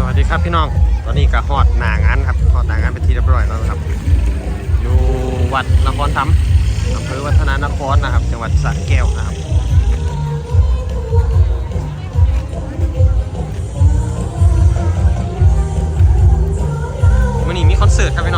สวัสดีครับพี่น้อง ตอนนี้ก็ฮอดหนางานครับฮอดหนางานเป็นที่เรียบร้อยแล้วนะครับ อยู่วัดนครธรรมอำเภอวัฒนานครนะครับ จังหวัดสระแก้วนะครับวันนี้มีคอนเสิร์ตครับพี่น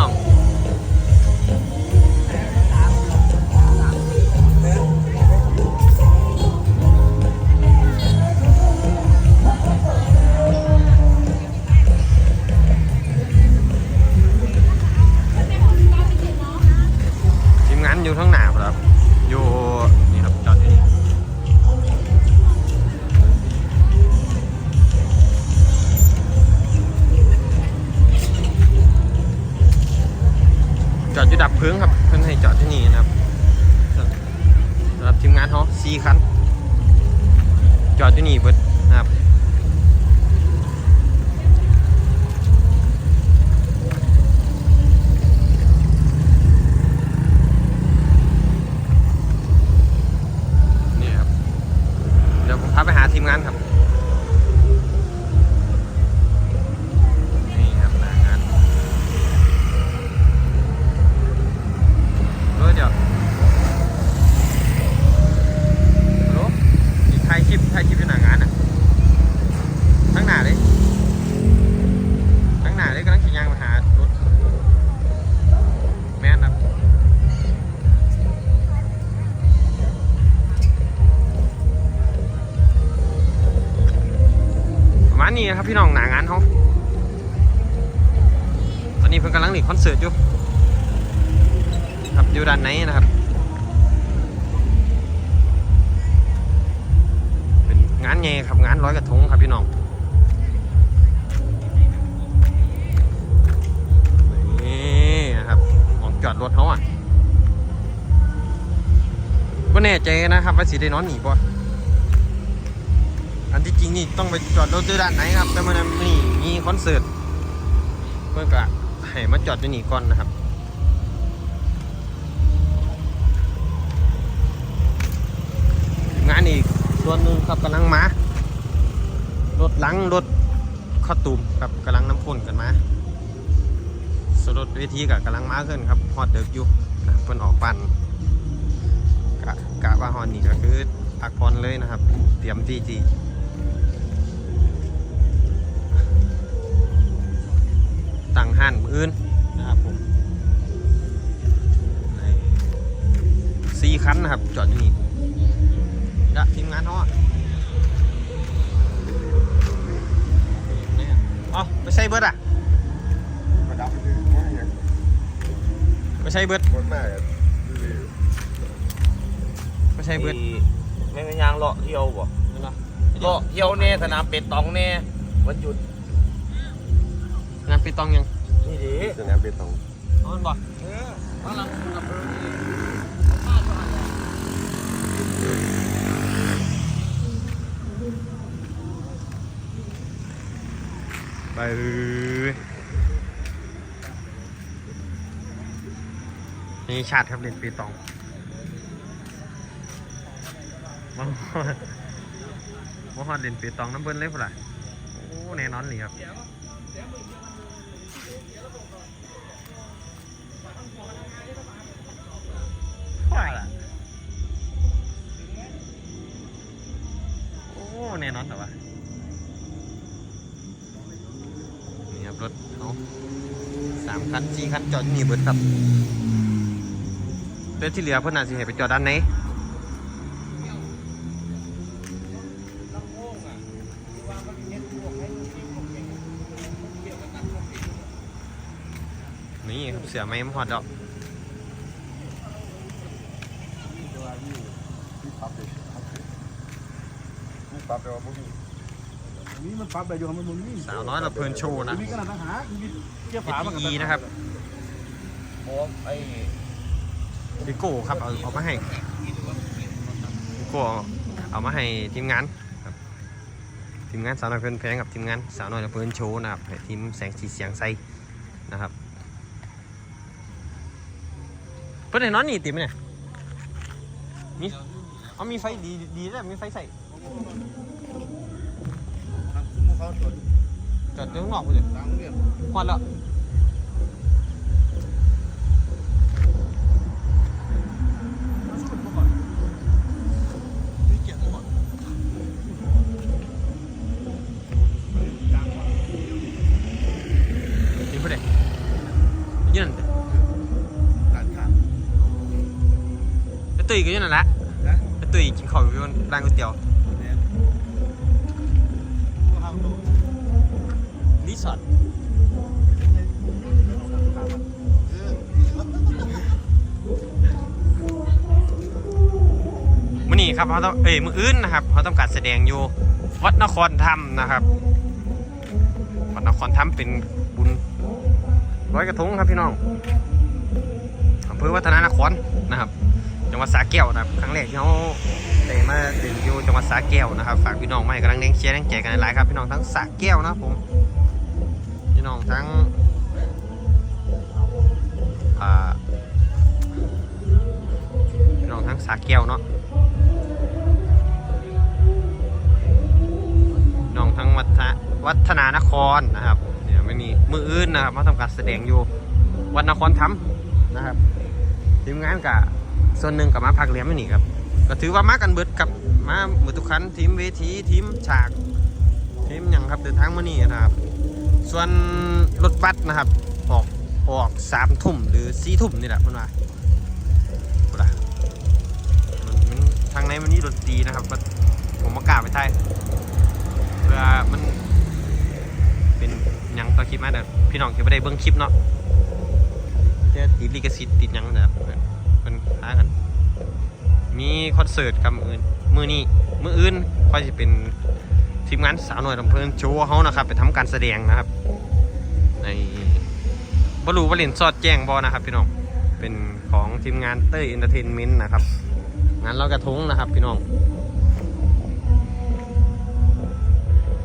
้อง จอดอยู่ดับเพลิงครับ เพื่อนให้จอดที่นี่นะครับสำหรับทีมงานเขาสี่คัน จอดที่นี่เบิด พี่น้องหนางานเขาตอนนี้เพิ่งกำลังหนีคอนเสิร์ตอยู่ครับอยู่ด้านในนะครับ เป็นงานใหญ่ครับงานร้อยกระทงครับพี่น้องนี่นะครับหมองจอดรถเขาอะก็แน่ใจนะครับว่าสีได้นอนหนีป่ะ อันที่จริงนี่ต้องไปจอดรถด้วยด้านไหนครับ แต่มันนี่มีคอนเสิร์ตเพื่อนก็ให้มาจอดที่นี่ก่อนนะครับงานอีกส่วนหนึ่งครับกำลังมารถหลังรถข้าวตูมครับกำลังน้ำพ่นกันมาสรถเวทีกับกำลังมาขึ้นครับฮอดเดิกอยู่นะเพิ่นออกปั่นกะกะว่าฮอนนี่ก็คือพักผ่อนเลยนะครับ เตรียมที่จี ตั้งห้านมืออื่นนะครับผมสี่คันนะครับ จอดอยู่นี่ดะทีมงานเขาอะเอ๋อไม่ใช่เบิร์ดอะมาดับดื้อว่าอย่างไม่ใช่เบิร์ดไม่ใช่เบิร์ดแม่งยางเลาะเที่ยวบ่ เหรอเลาะเที่ยวแน่สนามเป็ดตองแน่วันหยุดงานปีตองยังนี่ดิสนามเบตงอ๋อมันบอกเออข้างหลังกับเออไปเลยนี่ชาติครับเล่นปีตอง ว้าวว้าวเล่นปีตองน้ำเบิ้ลเลยพุ่นล่ะโอ้แน่นอนเลยครับว่าล่ะโอ้แน่นอนแต่ว่านี่ครับรถเขาสามคันสี่คันจอดนี่เบิดครับเดี๋ยวที่เหลือเพื่อนอาจจะให้ไปจอดด้านไหน นี่ครับเสือไม้มหอดดอกที่ปั๊บเลยนี่ปั๊บแปลว่าพวกนี้นี่มันปรับได้อยู่ของมันมึงนี่สาวน้อยเราเพลินโชว์นะมีขนาดทหารมีเทียบเอฝามันทีนะครับโอ้ไอ้ดิโก้ครับเอาเอามาให้ดิโก้เอามาให้ทีมงานครับทีมงานสาวน้อยเพลินแพงกับทีมงานสาวน้อยเราเพลินโชว์นะครับให้ทีมแสงสีเสียงใสนะครับ เพื่อนไหนนอนนี่ติมเนี่ยมีเอามีไฟดีดีแล้วมีไฟใส่เขาตรวจจอดเดี๋ยวข้างนอกไปเลยทางเรียนควันแล้ว ตุยก็ยืนนั่นแหละนะไอ้ตุยกินข้าวอยู่ร้านก๋วยเตี๋ยวนี่ยก็ห้ามดูรีสอร์ทมื่อนี้ครับเขาต้องเอ้ยมืออื่นนะครับเขาต้องการแสดงอยู่วัดนครธรรมนะครับวัดนครธรรมเป็นบุญร้อยกระทงครับพี่น้องอำเภอวัฒนานครนะครับ จังหวัดสระแก้วนะครับครั้งแรกที่เขาได้มาเดินอยู่จังหวัดสระแก้วนะครับ ฝากพี่น้องมาให้กำลังแรงเชียร์แรงใจกกันหลายครับพี่น้องทั้งสระแก้วนะผมพี่น้องทั้งพี่น้องทั้งสระแก้วเนาะน้องทั้งวัฒนวัฒนานครนะครับเนี่ยไม่มีมืออื่นนะครับมาทำการแสดงอยู่วัดนครธรรมนะครับทีมงานกับ ส่วนหนึ่งกับมาพักเลี้ยงไม่หนีครับ ก็ถือว่ามากันเบิดกับมาเบิดทุกคันทีมเวทีทีมฉากทีมหยังครับเดินทางมานี่นะครับ ส่วนรถบัสนะครับออกออกสามทุ่มหรือสี่ทุ่มนี่แหละเพื่อนว่าพูดละมันมันทางในมันนี่ดนตรีนะครับก็ผมมากล้าไปไทยเพื่อมันเป็นยังต่อคลิปมาเดี๋ยวพี่น้องจะไม่ได้เบิ้องคลิปเนาะจะติดลิขสิทธิ์ติดยังนะครับ หากัน มีคอนเสิร์ตครับมืออื่นมือนี้มืออื่นค่อยจะเป็นทีมงานสาวหน่อยลำเพลินโชว์เขานะครับ ไปทำการแสดงนะครับ ในบรูบรินซอดแจ้งบอนะครับพี่น้อง เป็นของทีมงานเต้ยเอนเตอร์เทนเมนต์นะครับ งานลอยกระทงนะครับพี่น้อง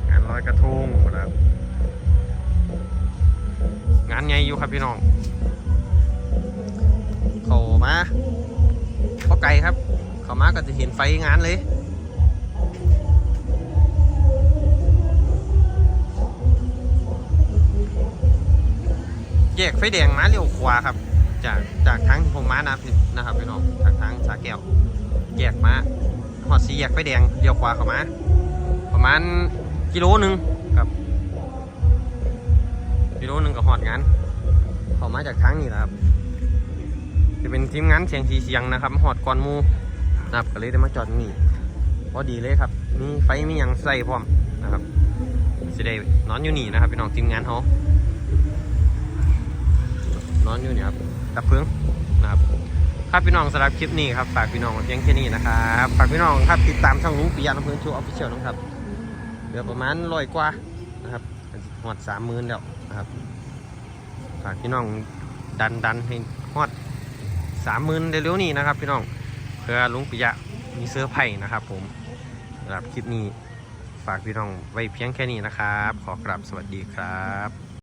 งานลอยกระทงนะครับ งานใหญ่อยู่ครับพี่น้อง มาเพราไกลครับ เขามาก็จะเห็นไฟงานเลยแยกไฟแดงมาเลี้ยวขวาครับ จากจากทางที่ผมมานะพี่นะครับพี่น้องจากทางสาแก้วแยกมาหอดสีแยกไฟแดงเลี้ยวขวาเข้ามาประมาณกิโลหนึ่งครับกิโลหนึ่งกับหอดงานเขามาจากทางนี้แหละครับ จะเป็นทีมงานเสียงสีเสียงนะครับหอดก่อนมูนะครับก็เลยได้มาจอดนี่พอดีเลยครับ มีไฟมีหยังใส่พร้อมนะครับจะได้นอนอยู่นี่นะครับพี่น้องทีมงานเขานอนอยู่นี่ครับดับเพลิงนะครับครับพี่น้องสำหรับคลิปนี้ครับฝากพี่น้องเพียงแค่นี้นะครับฝากพี่น้องครับติดตามช่องลุงปิยะลำเพลินชว์ออฟฟิเชียลนะครับเหลือประมาณร้อยกว่านะครับหอดสามหมื่นแล้วนะครับฝากพี่น้องดันดันให้ฮอด สามหมื่นเร็วๆนี้นะครับพี่น้องเพื่อลุงปิยะมีเสื้อไผ่นะครับ ผมสำหรับคลิปนี้ฝากพี่น้องไว้เพียงแค่นี้นะครับ ขอกราบสวัสดีครับ